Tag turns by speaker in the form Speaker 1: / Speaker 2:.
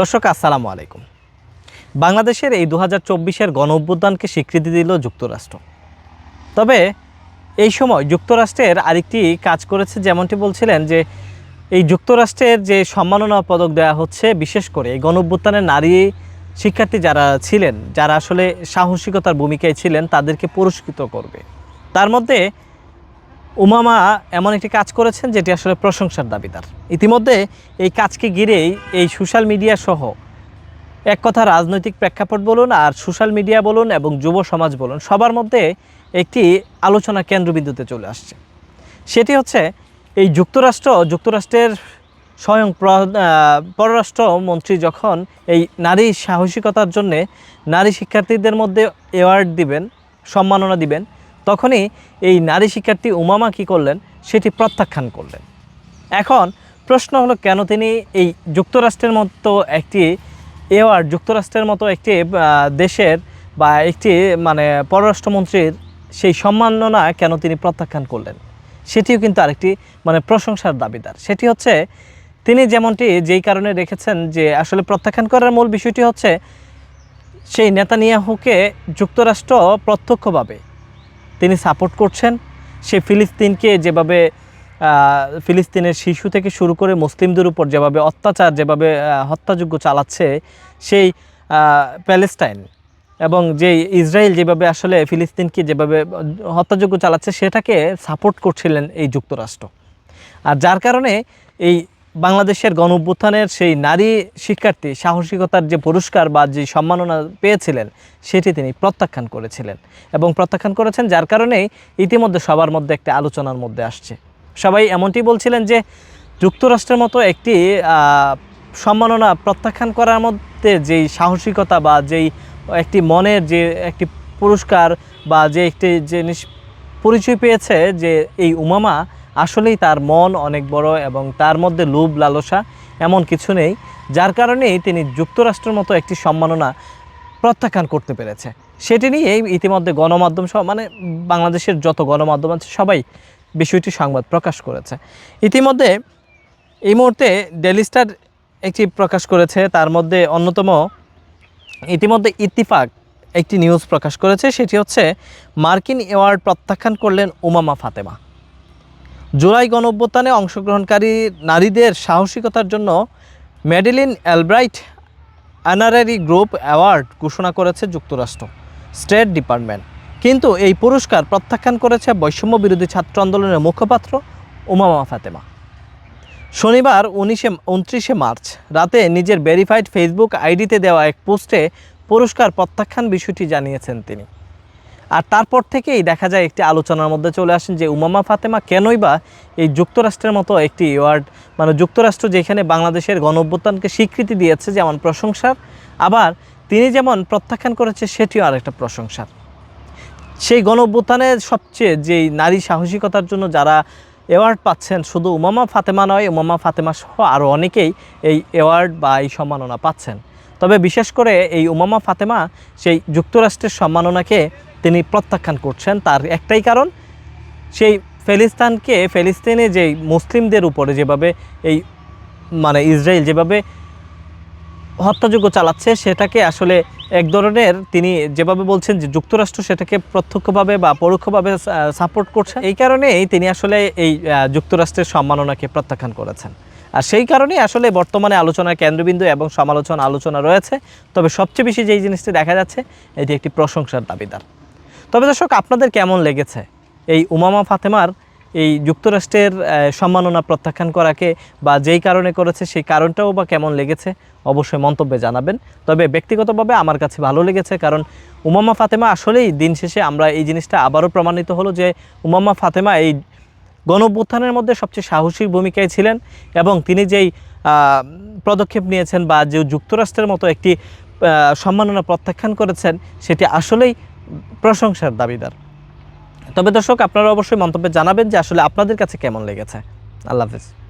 Speaker 1: দর্শক, আসসালামু আলাইকুম। বাংলাদেশের এই দু হাজার চব্বিশের গণ অভ্যুত্থানকে স্বীকৃতি দিল যুক্তরাষ্ট্র। তবে এই সময় যুক্তরাষ্ট্রের আরেকটি কাজ করেছে যেমনটি বলছিলেন যে, এই যুক্তরাষ্ট্রের যে সম্মাননা পদক দেওয়া হচ্ছে, বিশেষ করে এই গণ অভ্যুত্থানের নারী শিক্ষার্থী যারা ছিলেন, যারা আসলে সাহসিকতার ভূমিকায় ছিলেন, তাদেরকে পুরস্কৃত করবে। তার মধ্যে উমামা এমন একটি কাজ করেছেন যেটি আসলে প্রশংসার দাবিদার। ইতিমধ্যে এই কাজকে ঘিরেই এই সোশ্যাল মিডিয়া সহ এক কথা রাজনৈতিক প্রেক্ষাপট বলুন আর সোশ্যাল মিডিয়া বলুন এবং যুব সমাজ বলুন, সবার মধ্যে একটি আলোচনা কেন্দ্রবিন্দুতে চলে আসছে। সেটি হচ্ছে এই যুক্তরাষ্ট্র, যুক্তরাষ্ট্রের স্বয়ং প্র- পররাষ্ট্র মন্ত্রী যখন এই নারী সাহসিকতার জন্যে নারী শিক্ষার্থীদের মধ্যে অ্যাওয়ার্ড দিবেন, সম্মাননা দিবেন তখনই এই নারী শিক্ষার্থী উমামা কী করলেন? সেটি প্রত্যাখ্যান করলেন। এখন প্রশ্ন হলো, কেন তিনি এই যুক্তরাষ্ট্রের মতো একটি এওয়ার্ড যুক্তরাষ্ট্রের মতো একটি দেশের বা একটি মানে পররাষ্ট্রমন্ত্রীর সেই সম্মাননা কেন তিনি প্রত্যাখ্যান করলেন? সেটিও কিন্তু আরেকটি মানে প্রশংসার দাবিদার। সেটি হচ্ছে, তিনি যেমনটি যেই কারণে রেখেছেন যে আসলে প্রত্যাখ্যান করার মূল বিষয়টি হচ্ছে, সেই নেতানিয়াহুকে যুক্তরাষ্ট্র প্রত্যক্ষভাবে তিনি সাপোর্ট করছেন। সে ফিলিস্তিনকে যেভাবে ফিলিস্তিনের শিশু থেকে শুরু করে মুসলিমদের উপর যেভাবে অত্যাচার, যেভাবে হত্যাযোগ্য চালাচ্ছে, সেই প্যালেস্টাইন এবং যে ইসরায়েল যেভাবে আসলে ফিলিস্তিনকে যেভাবে হত্যাযোগ্য চালাচ্ছে, সেটাকে সাপোর্ট করছিলেন এই যুক্তরাষ্ট্র। আর যার কারণে এই বাংলাদেশের গণ অভ্যুত্থানের সেই নারী শিক্ষার্থী সাহসিকতার যে পুরস্কার বা যে সম্মাননা পেয়েছিলেন, সেটি তিনি প্রত্যাখ্যান করেছিলেন এবং প্রত্যাখ্যান করেছেন যার কারণেই ইতিমধ্যে সবার মধ্যে একটা আলোচনার মধ্যে আসছে। সবাই এমনটি বলছিলেন যে যুক্তরাষ্ট্রের মতো একটি সম্মাননা প্রত্যাখ্যান করার মধ্যে যেই সাহসিকতা বা যেই একটি মনের যে একটি পুরস্কার বা যে একটি জিনিস পরিচয় পেয়েছে যে এই উমামা আসলেই তার মন অনেক বড় এবং তার মধ্যে লোভ, লালসা এমন কিছু নেই, যার কারণেই তিনি যুক্তরাষ্ট্রের মতো একটি সম্মাননা প্রত্যাখ্যান করতে পেরেছে। সেটি নিয়েই ইতিমধ্যে গণমাধ্যম সহ মানে বাংলাদেশের যত গণমাধ্যম আছে, সবাই বিষয়টি সংবাদ প্রকাশ করেছে। ইতিমধ্যে এই মুহূর্তে ডেলি স্টার একটি প্রকাশ করেছে, তার মধ্যে অন্যতম ইতিমধ্যে ইত্তিফাক একটি নিউজ প্রকাশ করেছে, সেটি হচ্ছে মার্কিন অ্যাওয়ার্ড প্রত্যাখ্যান করলেন উমামা ফাতেমা। জুলাই গণঅভ্যুত্থানে অংশগ্রহণকারী নারীদের সাহসিকতার জন্য Madeleine Albright honorary group award ঘোষণা করেছে যুক্তরাষ্ট্র, স্টেট ডিপার্টমেন্ট। কিন্তু এই পুরস্কার প্রত্যাখ্যান করেছে বৈষম্য বিরোধী ছাত্র আন্দোলনের মুখপাত্র উমামা ফাতেমা। শনিবার উনিশে, উনত্রিশে মার্চ রাতে নিজের ভেরিফাইড ফেসবুক আইডিতে দেওয়া এক পোস্টে পুরস্কার প্রত্যাখ্যান বিষয়টি জানিয়েছেন তিনি। আর তারপর থেকেই দেখা যায় একটি আলোচনার মধ্যে চলে আসেন যে উমামা ফাতেমা কেনই বা এই যুক্তরাষ্ট্রের মতো একটি অ্যাওয়ার্ড মানে যুক্তরাষ্ট্র যেখানে বাংলাদেশের গণ অভ্যুত্থানকে স্বীকৃতি দিয়েছে যেমন প্রশংসার, আবার তিনি যেমন প্রত্যাখ্যান করেছে সেটিও আরেকটা প্রশংসার। সেই গণঅভ্যুত্থানের সবচেয়ে যেই নারী সাহসিকতার জন্য যারা অ্যাওয়ার্ড পাচ্ছেন শুধু উমামা ফাতেমা নয়, উমামা ফাতেমা সহ আরও অনেকেই এই অ্যাওয়ার্ড বা এই সম্মাননা পাচ্ছেন। তবে বিশেষ করে এই উমামা ফাতেমা সেই যুক্তরাষ্ট্রের সম্মাননাকে তিনি প্রত্যাখ্যান করছেন। তার একটাই কারণ, সেই ফেলিস্তানকে, ফেলিস্তিনে যেই মুসলিমদের উপরে যেভাবে এই মানে ইসরায়েল যেভাবে হত্যাযোগ্য চালাচ্ছে, সেটাকে আসলে এক ধরনের তিনি যেভাবে বলছেন যে যুক্তরাষ্ট্র সেটাকে প্রত্যক্ষভাবে বা পরোক্ষভাবে সাপোর্ট করছে। এই কারণেই তিনি আসলে এই যুক্তরাষ্ট্রের সম্মাননাকে প্রত্যাখ্যান করেছেন। আর সেই কারণেই আসলে বর্তমানে আলোচনার কেন্দ্রবিন্দু এবং সমালোচনা আলোচনা রয়েছে। তবে সবচেয়ে বেশি যেই জিনিসটি দেখা যাচ্ছে, এটি একটি প্রশংসার দাবিদার। তবে দর্শক, আপনাদের কেমন লেগেছে এই উমামা ফাতেমার এই যুক্তরাষ্ট্রের সম্মাননা প্রত্যাখ্যান করাকে বা যেই কারণে করেছে সেই কারণটাও বা কেমন লেগেছে অবশ্যই মন্তব্যে জানাবেন। তবে ব্যক্তিগতভাবে আমার কাছে ভালো লেগেছে কারণ উমামা ফাতেমা আসলেই দিন শেষে আমরা এই জিনিসটা আবারও প্রমাণিত হলো যে উমামা ফাতেমা এই গণঅভ্যুত্থানের মধ্যে সবচেয়ে সাহসী ভূমিকায় ছিলেন এবং তিনি যেই পদক্ষেপ নিয়েছেন বা যে যুক্তরাষ্ট্রের মতো একটি সম্মাননা প্রত্যাখ্যান করেছেন সেটি আসলেই প্রশংসার দাবিদার। তবে দর্শক, আপনারা অবশ্যই মন্তব্যে জানাবেন যে আসলে আপনাদের কাছে কেমন লেগেছে। আল্লাহ হাফিজ।